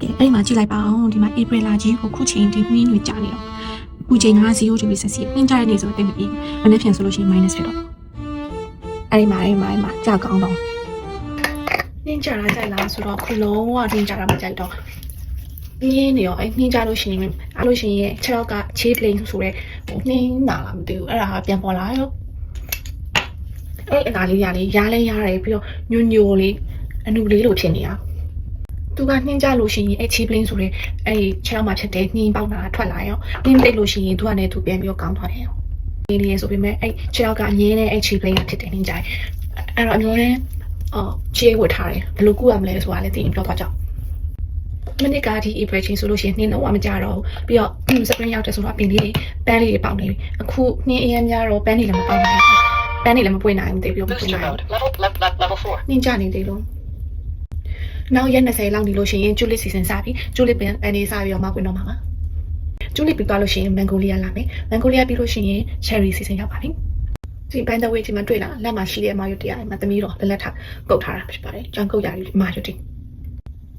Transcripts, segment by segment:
ကဲအဲ့ဒီမှာကြည့်လိုက်ပါအောင်ဒီမှာ April လာကြီးကိုခုချိန်ဒီနှင်းတွေကြာနေတော့ခုချိန်က0 degree Celsius နှင်းကြတဲ့နေ့ဆိုတော့တိတ်မပြေဘူးမနေ့ပြန်ဆိုလို့ရှိရင် minus ဖြစ်တော့အဲ့ဒီမှာအဲ့ဒီမှာအဲ့ဒီမှာကြာကောင်းတော့နှင်းကြတာကြိုက်လားဆိုတော့ခုလုံးဝနှင်းကြတာမကြိုက်တော့နှင်းနေရောအဲ့နှင်းကြလို့ရှိရင်အဲ့လို့ရှိရင်6က cheap plane ဆိုတဲ့ဟိုနှင်းလာလားမသိဘူးအဲ့ဒါကပြန်ပေါ်လာရောအဲ့အနာလေးရလေးရားလဲရတယ်ပြီးတော့ညိုညိုလေးအနုလေးလိုဖြစ်နေတာ သူကနှင်းကြလို့ရှိရင်အဲ့ချီပလင်းဆိုတဲ့အဲ့ခြေထောက်မှာဖြစ်တဲ့နှင်းပေါက်တာထွက်လာရောနှင်းတိတ်လို့ရှိရင်သူကလည်းသူပြန်ပြီးတော့ကောင်းသွားတယ်ရောဒီလေးဆိုပေမဲ့အဲ့ခြေထောက်ကအငင်းနဲ့အဲ့ချီပလင်းကဖြစ်တဲ့နှင်းကြိုင်အဲ့တော့အမျိုးနဲ့အော်ချေးဝတ်ထားတယ်ဘယ်လိုကူရမလဲဆိုတာလည်းသိရင်ပြောသွားကြအောင်မနစ်ကဒီ April ချင်းဆိုလို့ရှိရင်နှင်းတော့မကြတော့ဘူးပြီးတော့ spring ရောက်တယ်ဆိုတော့ပင်လေးတွေပန်းလေးတွေပေါက်နေပြီအခုနှင်းအရင်များတော့ပန်းတွေလည်းမပေါက်နိုင်ဘူးပန်းတွေလည်းမပွင့်နိုင်ဘူးတိတ်ပြီးတော့မပွင့် Booster နိုင်ဘူး mode. Level, level, level, level 4. နှင်းကြနေသေးလို့ နောက်ရက်20လောက်နေလို့ရှိရင်ကျူလစ်စီစဉ်စပြီကျူလစ်ပန်အနေစပြီးတော့မှဝင်တော့မှာပါကျူလစ်ပြီးသွားလို့ရှိရင်မန်ဂိုလီးယားလာမယ်မန်ဂိုလီးယားပြီးလို့ရှိရင်ချယ်ရီစီစဉ်ရောက်ပါပြီဒီဘန်ဒဝေးဒီမှာတွေ့လားလက်မှာရှိတဲ့မာယုတ်တရားမှာသမီးတော့လက်လက်ထားကုတ်ထားတာဖြစ်ပါတယ်ကြောင်ကုတ်ရတယ်မာယုတ်တင်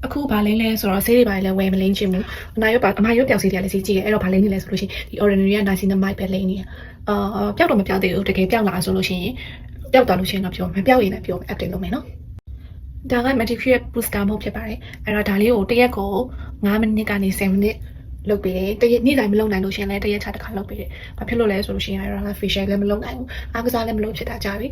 အခုဗာလင်းလဲဆိုတော့ဆေးတွေပါလဲဝယ်မလင်းချင်ဘူးအနာရွတ်ပါအနာရွတ်ပျောက်ဆေးတွေကလည်းစီကြည့်ရဲအဲ့တော့ဗာလင်းနေလဲဆိုလို့ရှိရင်ဒီ ordinary က niacinamide ပဲလိမ့်နေရအာပျောက်တော့မပျောက်သေးဘူးတကယ်ပျောက်လာဆိုလို့ရှိရင်ပျောက်သွားလို့ရှိရင်တော့ပြောမပျောက်ရင်လည်းပြော update လုပ်မယ်နော် ဒါက material booster မဟုတ်ဖြစ်ပါတယ်အဲ့တော့ဒါလေးကိုတစ်ရက်ကို9မိနစ်ကနေ10မိနစ်လုပ်ပေးတယ်တရက်နေ့တိုင်းမလုပ်နိုင်လို့ရှရင်လည်းတရက်ချတစ်ခါလုပ်ပေးတယ်ဘာဖြစ်လို့လဲဆိုလို့ရှိရင်အဲ့တော့ facial လည်းမလုပ်နိုင်ဘူးအားကစားလည်းမလုပ်ဖြစ်တာကြပြီ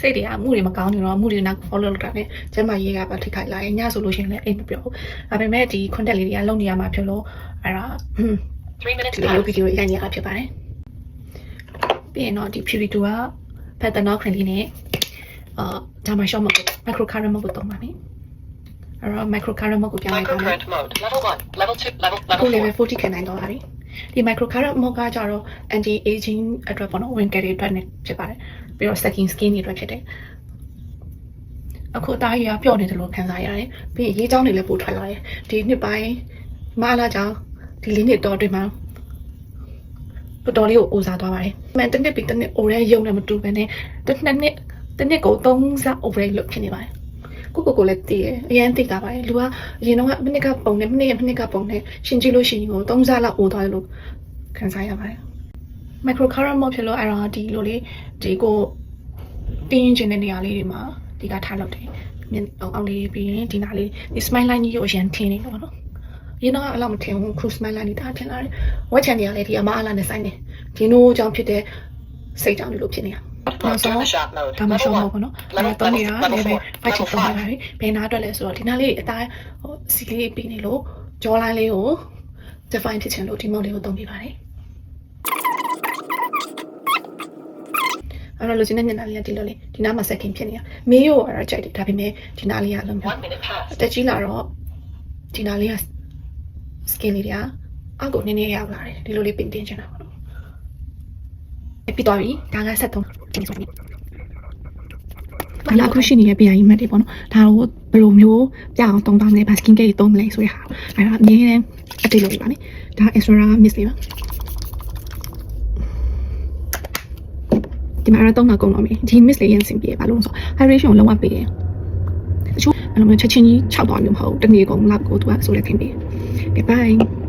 စိတ်တွေကအမှုတွေမကောင်းနေတော့အမှုတွေနောက် follow လုပ်တာနဲ့ကျမရေးကပါထိခိုက်လာရင်ညဆိုလို့ရှိရင်လည်းအိမ်မပြောဘူးဒါပေမဲ့ဒီ contact လေးတွေကလုံနေရမှာဖြစ်လို့အဲ့တော့ဟွန်း Three minutes ဒီလို past. ဗီဒီယိုရိုက်နေတာဖြစ်ပါတယ်ပြီးရင်တော့ဒီ Puri 2က pattern ခရလေးနဲ့ အာဒါမှရှော့မကို micro current မကိုတုံးပါမယ်အဲ့တော့ micro current မကိုပြောင်းလိုက်ပါမယ် Microcurrent mode. Level 1. Level 2. Level, အခု level level 4. 40ခံနိုင်တော့ပါပြီဒီ micro current မကကြတော့ anti aging အတွက်ပေါ့နော် wrinkle တွေအတွက်နဲ့ဖြစ်ပါတယ်ပြီးတော့ stacking skin တွေအတွက်ဖြစ်တယ်အခုအသားကြီးကပျော့နေတယ်လို့ခံစားရတယ်ပြီးရင်ရေးချောင်းတွေလည်းပိုထွက်လာတယ်ဒီနှစ်ပိုင်းမအားလာကြောင်းဒီလေးနှစ်တော့အတွင်းမှာတော်တော်လေးကိုအိုစားသွားပါတယ်။မှန်တစ်နှစ်ပြီးတစ်နှစ်အိုရဲရုံနဲ့မတူဘဲနဲ့တစ်နှစ်နှစ် တစ်နှစ်ကိုသုံးစားအိုရဲလို့ဖြစ်နေပါတယ်။ကိုကိုကိုလည်းတည်ရအရင်သိတာပါတယ်။လူကအရင်တော့မိနစ်ကပုံနဲ့မိနစ်ရမိနစ်ကပုံနဲ့ရှင်ကြည့်လို့ရှိရင်ကိုသုံးစားလောက်အိုသွားတယ်လို့ခံစားရပါတယ်။ micro current မဖြစ်လို့အဲ့တော့ဒီလိုလေးဒီကိုတင်းရင်ကျင်တဲ့နေရာလေးတွေမှာဒီကထားလောက်တယ်။မြင်အောင်အောင်လေးပြီးရင်ဒီနာလေးဒီ smile line ကြီးကိုအရင်ထင်းနေတော့နော်။ရင်းတော့အဲ့လောက်မထင်ဘူး cruise smile line နေတာထင်လာတယ်။ဝက်ချန်တွေကလည်းဒီအမအလားနဲ့ဆိုင်နေ။ဒီနိုးကြောင့်ဖြစ်တဲ့စိတ်ကြောင့်ဒီလိုဖြစ်နေတာ။ နောက် Turn ဆုံး the shot mode. ဒါမှရှော့ Level မဟုတ် 1. ဘူးနော် Level- အဲ့တော့နေတာ level level four, 5ချစ် level ပုံ five. ပါပြီဘယ်နာအတွက်လဲဆိုတော့ဒီနာလေးအတိုင်းဟိုစီလေးပြီးနေလို့ကြောလိုင်းလေးကို define ဖြစ်ချင်လို့ဒီ mode လေးကိုသုံးပြပါတယ်အဲ့တော့လူချင်းတဲ့မျက်နှာလေးကဒီလိုလေးဒီနားမှာ second ဖြစ်နေတာမေးရောအဲ့တော့ကြိုက်တယ်ဒါပေမဲ့ဒီနားလေးကလုံး One minute past. တက်ကြီးလာတော့ဒီနားလေးက skin လေးတွေကအောက်ကိုနည်းနည်းရောက်လာတယ်ဒီလိုလေးပင်တင်ချင်တာပေါ့နော် ပြီးသွားပြီဒါကဆက်သုံးချိန်ဆုံးပြီဒါအခုရှိနေတဲ့ PI မှတ်တွေပေါ့နော်ဒါကိုဘယ်လိုမျိုးပြအောင်တုံးတောင်းလဲဘာ skin care တွေတုံးမလဲဆိုရဟာအဲ့ဒါအမြဲတမ်းအတိတ်လုပ်ပြပါမယ်ဒါ extra miss လေးပါဒီမှာတော့တုံးတာကုန်တော့မယ်ဒီ miss လေးရင်းစင်ပြေပါလို့ဆို hydration ကိုလုံးဝပေးတယ်အချို့အဲ့လိုမျိုးချက်ချင်းကြီးခြောက်သွားမျိုးမဟုတ်ဘူးတနေ့ကုန်လောက်ကိုသူကဆိုလက်ခင်ပေး Goodbye